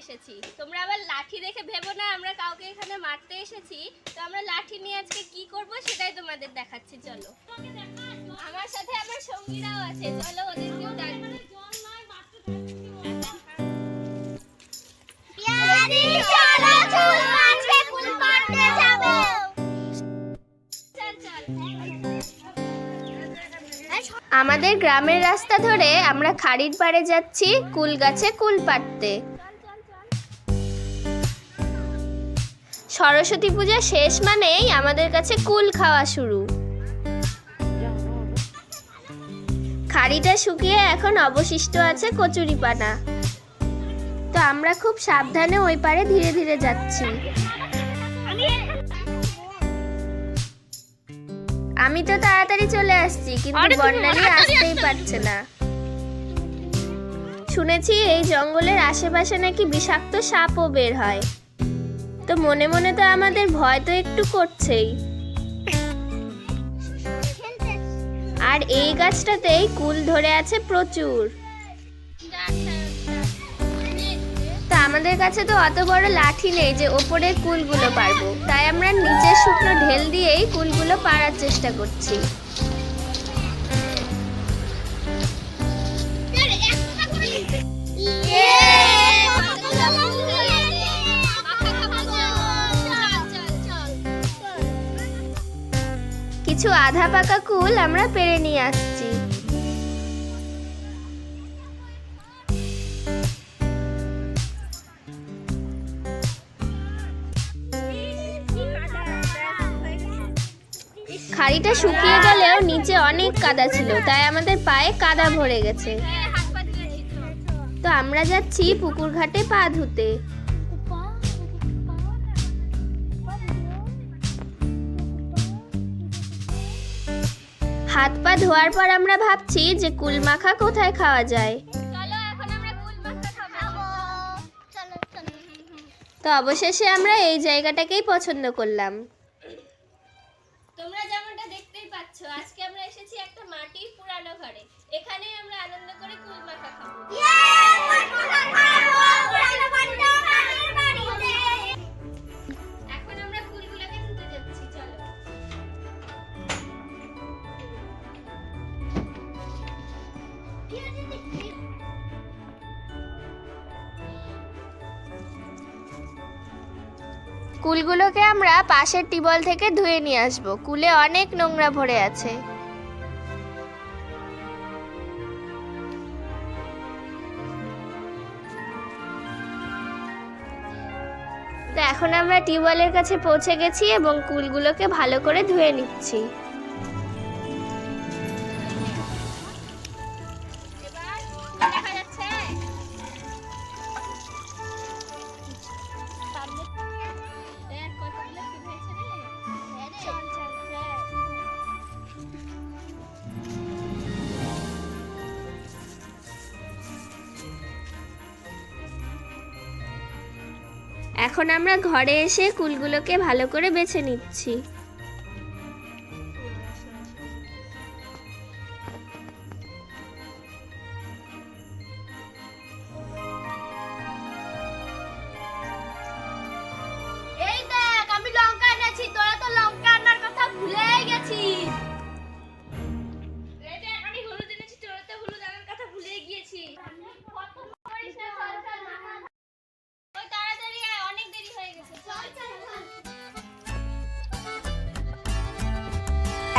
এসেছি। তোমরা আবার লাঠি দেখে ভেবো না, আমরা কাউকে এখানে মারতে এসেছি। তো আমরা লাঠি নিয়ে আজকে কি করব সেটাই তোমাদের দেখাচ্ছি, চলো। আমার সাথে আমার সঙ্গীরাও আছে। চলো ওদেরকেও ডাকি। আমাদের গ্রামের রাস্তা ধরে আমরা খাড়ির পাড়ে যাচ্ছি কুল গাছে কুল পাড়তে। সরস্বতী পূজা শেষ মানেই আমাদের কাছে কুল খাওয়া শুরু। খাড়িটা শুকিয়ে এখন অবশিষ্ট আছে কচুরি পানা। তো আমরা খুব সাবধানে ওই পারে ধীরে ধীরে যাচ্ছি। আমি তো তাড়াতাড়ি চলে আসছি কিন্তু বর্ণালী আসতেই পারছে না। শুনেছি এই জঙ্গলের আশেপাশে নাকি বিষাক্ত সাপও বের হয়। তো মনে মনে তো আমাদের ভয় তো একটু করছেই। আর এই গাছটাতেই কুল ধরে আছে প্রচুর। তা আমাদের কাছে তো অত বড় লাঠি নেই যে ওপরে কুলগুলো পারব। তাই আমরা নিচের শুকনো ঢেল দিয়েই কুলগুলো পাড়ার চেষ্টা করছি। কিছু আধা পাকা কুল আমরা পেরে নিয়ে আসছি। খাড়িটা শুকিয়ে গেলেও নিচে অনেক কাদা ছিল, তাই আমাদের পায়ে কাদা ভরে গেছে। তো আমরা যাচ্ছি পুকুর ঘাটে পা ধুতে। হাত পা ধোয়ার পর আমরা ভাবছি যে কুলমাখা কোথায় খাওয়া যায়। তো অবশেষে আমরা এই জায়গাটাকেই পছন্দ করলাম। তোমরা যেমনটা দেখতেই পাচ্ছ আজকে আমরা এসেছি একটা মাটির পুরানো ঘরে। এখানেই আমরা আনন্দ করে কুলমাখা খাব। কুলগুলোকে আমরা পাশের টিবল থেকে ধুয়ে নিয়ে আসব। কুলে অনেক নোংরা ভরে আছে। তো এখন আমরা টিউবওয়েলের কাছে পৌঁছে গেছি এবং কুলগুলোকে ভালো করে ধুয়ে নিচ্ছি। এখন আমরা ঘরে এসে কুলগুলোকে ভালো করে বেছে নিচ্ছি।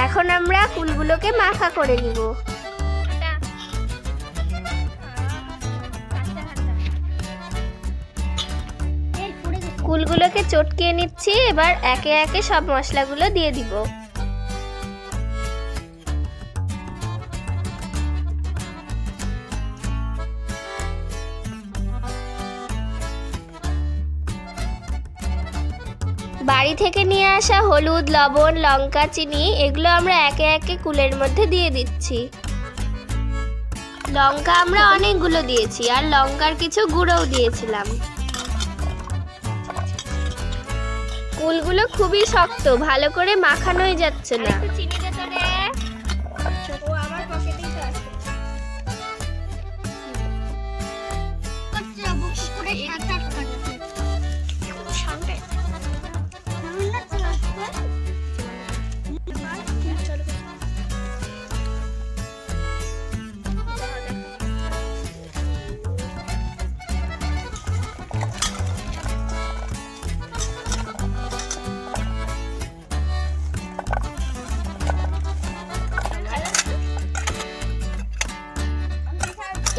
এখন আমরা ফুলগুলোকে মাখা করে নিব। কুলগুলোকে চটকিয়ে নিচ্ছি, এবার একে একে সব মশলাগুলো দিয়ে দিব। বাড়ি থেকে নিয়ে আসা হলুদ, লবণ, লঙ্কা, চিনি, এগুলো আমরা একে একে কুলের মধ্যে দিয়ে দিচ্ছি। লঙ্কা আমরা অনেকগুলো দিয়েছি, আর লঙ্কার কিছু গুঁড়োও দিয়েছিলাম। কুলগুলো খুবই শক্ত, ভালো করে মাখানোই যাচ্ছে না। চিনি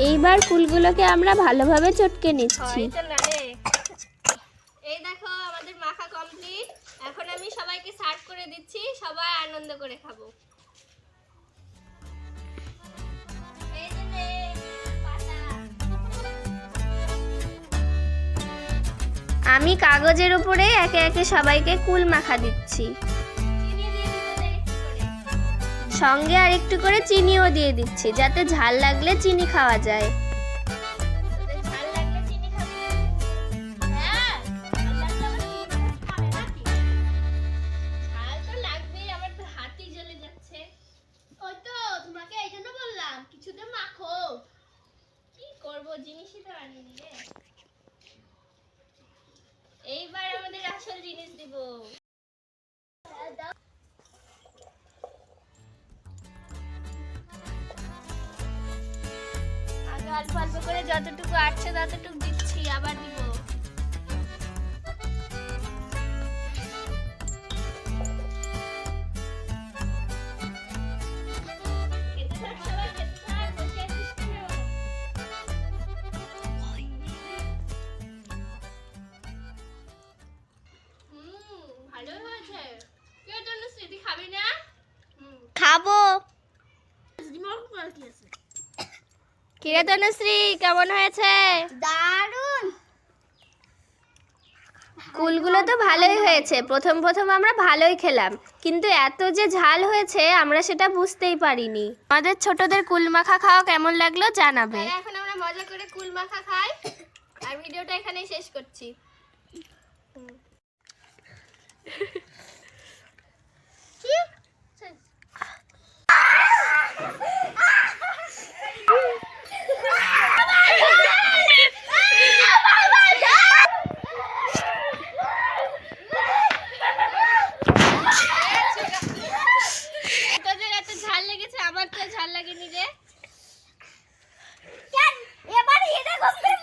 এইবার ফুলগুলোকে আমরা ভালোভাবে চটকে নিচ্ছি। এই দেখো আমাদের মাখা কমপ্লিট এখন আমি সবাইকে সার্ভ করে দিচ্ছি সবাই আনন্দ করে খাব। আমি কাগজের উপরে একে একে সবাইকে কুল মাখা দিচ্ছি। সঙ্গে আর একটু করে চিনিও দিয়ে দিচ্ছি, যাতে ঝাল লাগলে চিনি খাওয়া যায়। তোদের ঝাল লাগলে চিনি খাবি হ্যাঁ ঝাল লাগলে আবার অল্প অল্প করে যতটুকু আসছে ততটুকু দিচ্ছি আবার দিব। কিরে তনুশ্রী কেমন হয়েছে? দারুণ কুলগুলো তো ভালোই হয়েছে। প্রথম প্রথম আমরা ভালোই খেলাম। কিন্তু এত যে ঝাল হয়েছে আমরা সেটা বুঝতেই পারিনি। আমাদের ছোটদের কুল মাখা খাওয়া কেমন লাগল জানাবে। এখন আমরা মজা করে কুল মাখা খাই। আর ভিডিওটা এখানেই শেষ করছি। তোদের los tres.